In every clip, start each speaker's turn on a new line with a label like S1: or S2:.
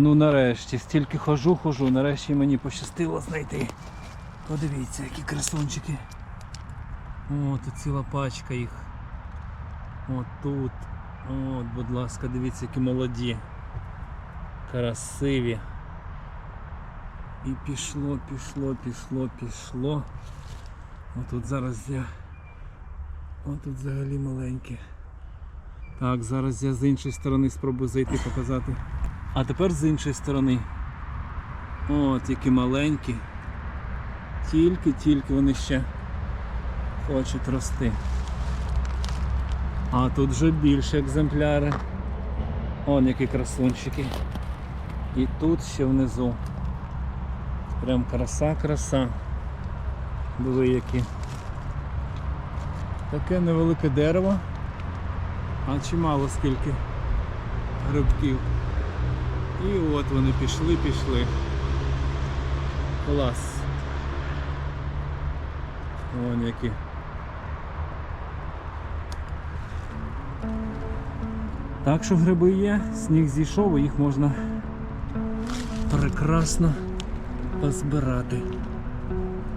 S1: Ну нарешті, стільки хожу, хожу, нарешті мені пощастило знайти. Подивіться, які красунчики. О, тут ціла пачка їх. От тут. От, будь ласка, дивіться, які молоді. Красиві. І пішло, пішло, пішло, пішло. Отут зараз я. Отут взагалі маленькі. Так, зараз я з іншої сторони спробую зайти показати. А тепер з іншої сторони. От які маленькі. Тільки-тільки вони ще хочуть рости. А тут вже більше екземпляри. Он які красунчики. І тут ще внизу. Прям краса-краса. Диви які. Таке невелике дерево. А чимало скільки грибків. І от вони пішли, пішли. Клас. Вон які. Так що гриби є, сніг зійшов і їх можна прекрасно позбирати.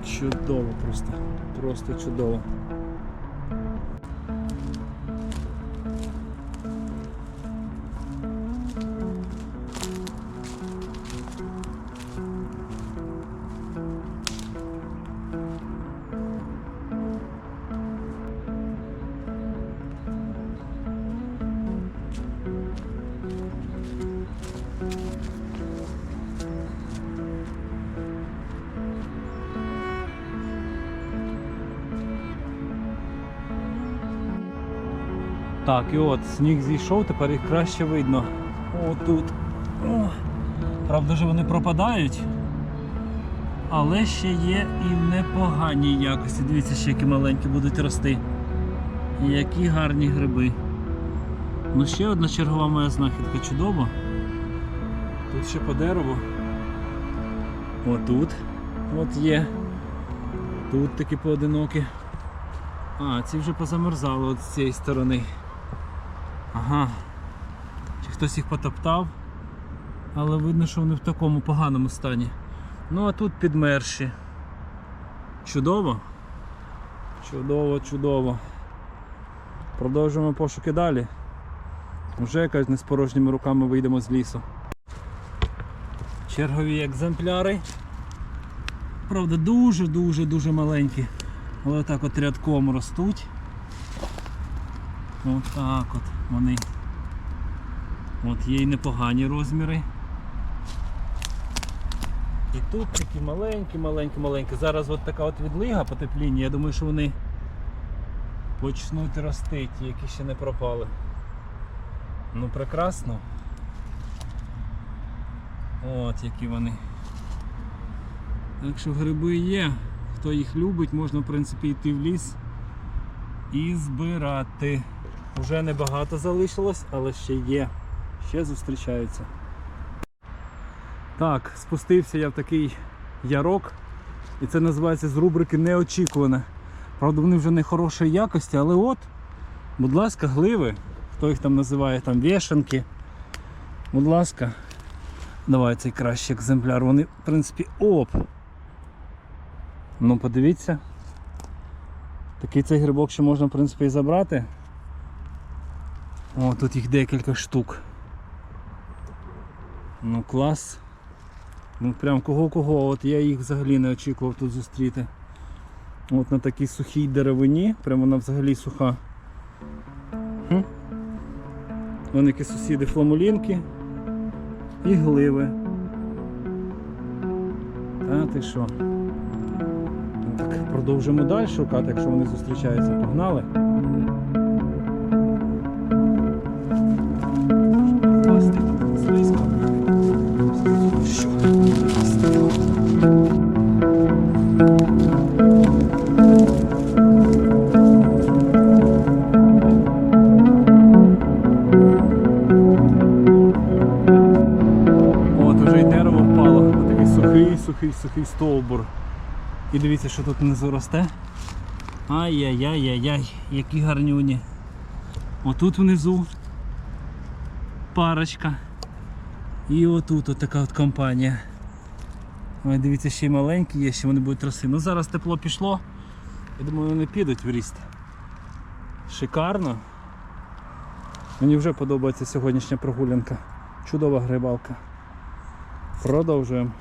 S1: Чудово просто. Просто чудово. Так, і от сніг зійшов, тепер їх краще видно. О, тут. О. Правда ж вони пропадають. Але ще є і в непоганій якості. Дивіться, ще які маленькі будуть рости. Які гарні гриби. Ну ще одна чергова моя знахідка чудова. Тут ще по дереву. Отут. От є. Тут такі поодинокі. А, ці вже позамерзали от з цієї сторони. Ага. Чи хтось їх потоптав, але видно, що вони в такому поганому стані. Ну а тут підмерші. Чудово. Чудово, чудово. Продовжуємо пошуки далі. Вже якось не з порожніми руками вийдемо з лісу. Чергові екземпляри. Правда, дуже-дуже-дуже маленькі. Але так от рядком ростуть. Отак от вони. От є й непогані розміри. І тут такі маленькі, маленькі, маленькі. Зараз от така от відлига потепління, я думаю, що вони почнуть рости, ті, які ще не пропали. Ну прекрасно. От які вони. Так що гриби є. Хто їх любить, можна в принципі йти в ліс і збирати. Уже небагато залишилось, але ще є. Ще зустрічаються. Так, спустився я в такий ярок. І це називається з рубрики неочікуване. Правда, вони вже не хорошої якості, але от, будь ласка, гливи. Хто їх там називає там вішенки. Будь ласка. Давай цей кращий екземпляр. Вони, в принципі, оп. Ну подивіться. Такий цей грибок ще можна в принципі і забрати. О, тут їх декілька штук. Ну клас. Ну прям кого-кого, от я їх взагалі не очікував тут зустріти. От на такій сухій деревині, прям вона взагалі суха. Хм. Вон які сусіди фламулінки і гливи. Та ти що? Так, продовжимо далі шукати, якщо вони зустрічаються. Погнали. Сухий, сухий, сухий стовбур. І дивіться, що тут внизу росте. Ай-яй-яй-яй-яй, які гарнюні. Отут внизу парочка. І отут от така от компанія. Ой, дивіться, ще й маленькі є, ще вони будуть росли. Ну зараз тепло пішло. Я думаю, вони підуть в ріст. Шикарно. Мені вже подобається сьогоднішня прогулянка. Чудова грибалка. Продовжуємо.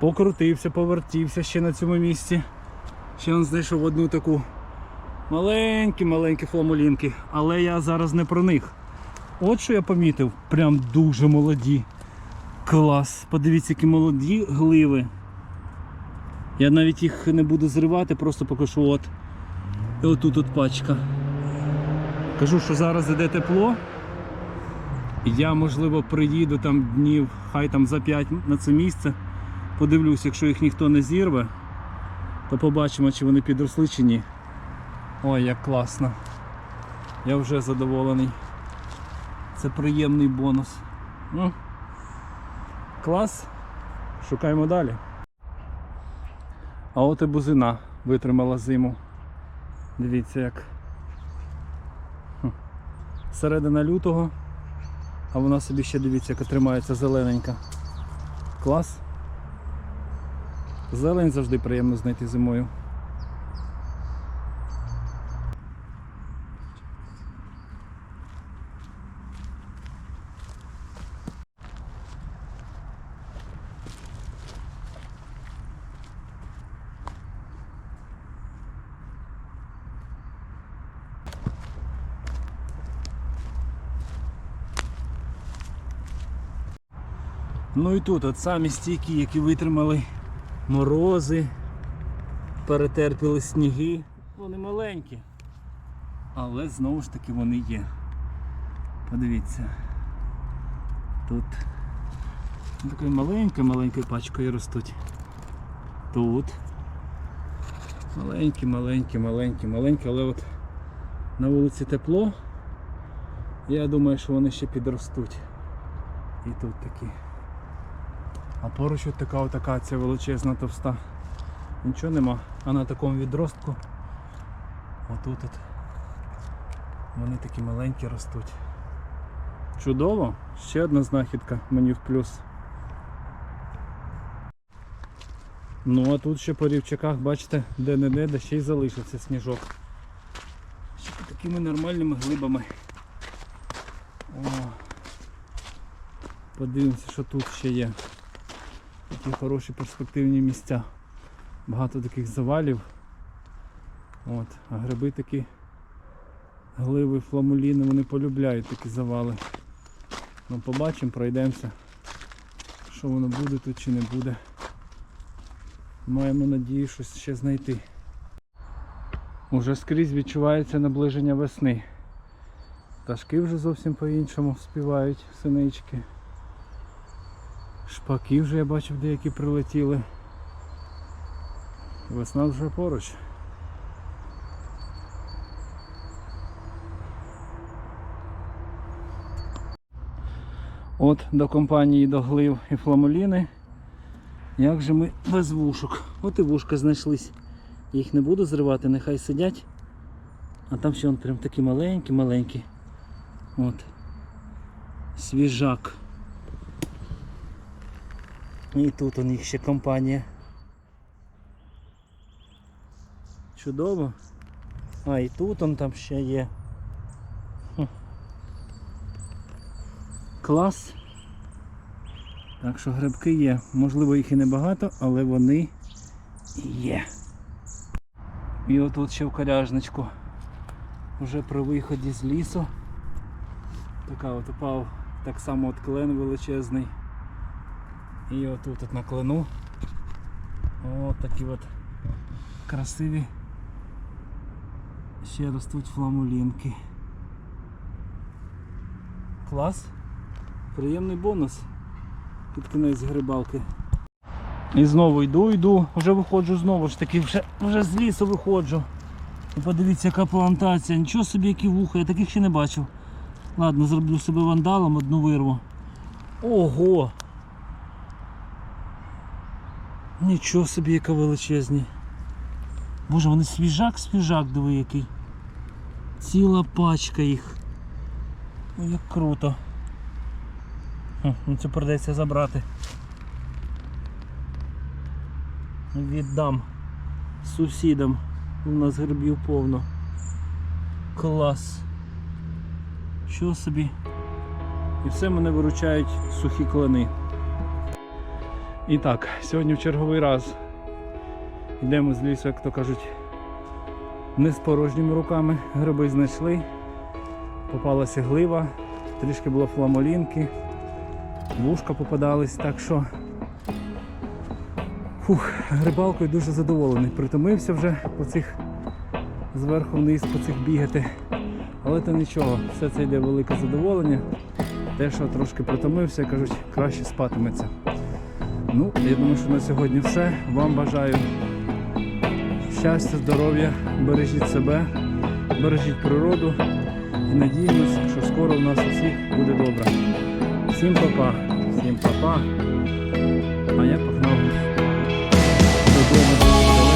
S1: Покрутився, повертівся ще на цьому місці. Ще он знайшов одну таку маленькі-маленькі фламулінки. Але я зараз не про них. От що я помітив, прям дуже молоді. Клас. Подивіться, які молоді гливи. Я навіть їх не буду зривати, просто покажу от. І отут от пачка. Кажу, що зараз іде тепло. Я, можливо, приїду там днів, хай там за 5 на це місце. Подивлюсь, якщо їх ніхто не зірве, то побачимо, чи вони підросли чи ні. Ой, як класно. Я вже задоволений. Це приємний бонус. Ну, клас. Шукаємо далі. А от і бузина витримала зиму. Дивіться як. Середина лютого, а вона собі ще дивіться, яка тримається зелененька. Клас. Зелень завжди приємно знайти зимою. Ну і тут от самі стійкі, які витримали морози, перетерпіли сніги. Вони маленькі. Але знову ж таки вони є. Подивіться. Тут такою маленькою-маленькою пачкою ростуть. Тут. Маленькі, маленькі, маленькі, маленькі, але от на вулиці тепло. Я думаю, що вони ще підростуть. І тут такі. А поруч от така от акація величезна товста. Нічого нема. А на такому відростку отут от вони такі маленькі ростуть. Чудово! Ще одна знахідка мені в плюс. Ну а тут ще по рівчаках, бачите, де-не-де, де ще й залишився сніжок. Ще такими нормальними глибами. О, подивимося, що тут ще є. Такі хороші перспективні місця. Багато таких завалів. От, а гриби такі гливи, фламуліни, вони полюбляють такі завали. Ну побачимо, пройдемося, що воно буде тут чи не буде. Маємо надію щось ще знайти. Уже скрізь відчувається наближення весни. Пташки вже зовсім по-іншому співають синички. Шпаки вже я бачив деякі прилетіли. Весна вже поруч. От до компанії до глив і фламуліни. Як же ми без вушок? От і вушка знайшлись. Їх не буду зривати, нехай сидять. А там ще прям такі маленькі-маленькі. От. Свіжак. І тут у них ще компанія. Чудово. А, і тут он там ще є. Клас. Так що грибки є. Можливо їх і небагато, але вони є. І отут ще в коряжничку. Вже при виході з лісу. Така от упав так само от клен величезний. І отут от на клену. От такі от красиві. Ще ростуть фламулінки. Клас. Приємний бонус під кінець грибалки. І знову йду, йду, вже виходжу знову ж таки, вже, вже з лісу виходжу. І подивіться, яка плантація. Нічого собі, які вуха, я таких ще не бачив. Ладно, зроблю себе вандалом, одну вирву. Ого! Нічого собі, яка величезні. Боже, вони свіжак, свіжак, диви який. Ціла пачка їх. Ой, як круто. Ну цю придеться забрати. Віддам сусідам. У нас грибів повно. Клас. Що собі? І все мене виручають сухі клани. І так, сьогодні в черговий раз йдемо з лісу, як то кажуть, не з порожніми руками. Гриби знайшли. Попалася глива, трішки було фламолінки, вушка попадались, так що фух, грибалкою дуже задоволений. Притомився вже по цих зверху вниз по цих бігати. Але то нічого, все це йде велике задоволення. Те, що трошки притомився, кажуть, краще спатиметься. Ну, я думаю, що на сьогодні все. Вам бажаю щастя, здоров'я, бережіть себе, бережіть природу і надіємося, що скоро у нас усіх буде добре. Всім па-па, всім па-па. А я погнав додому.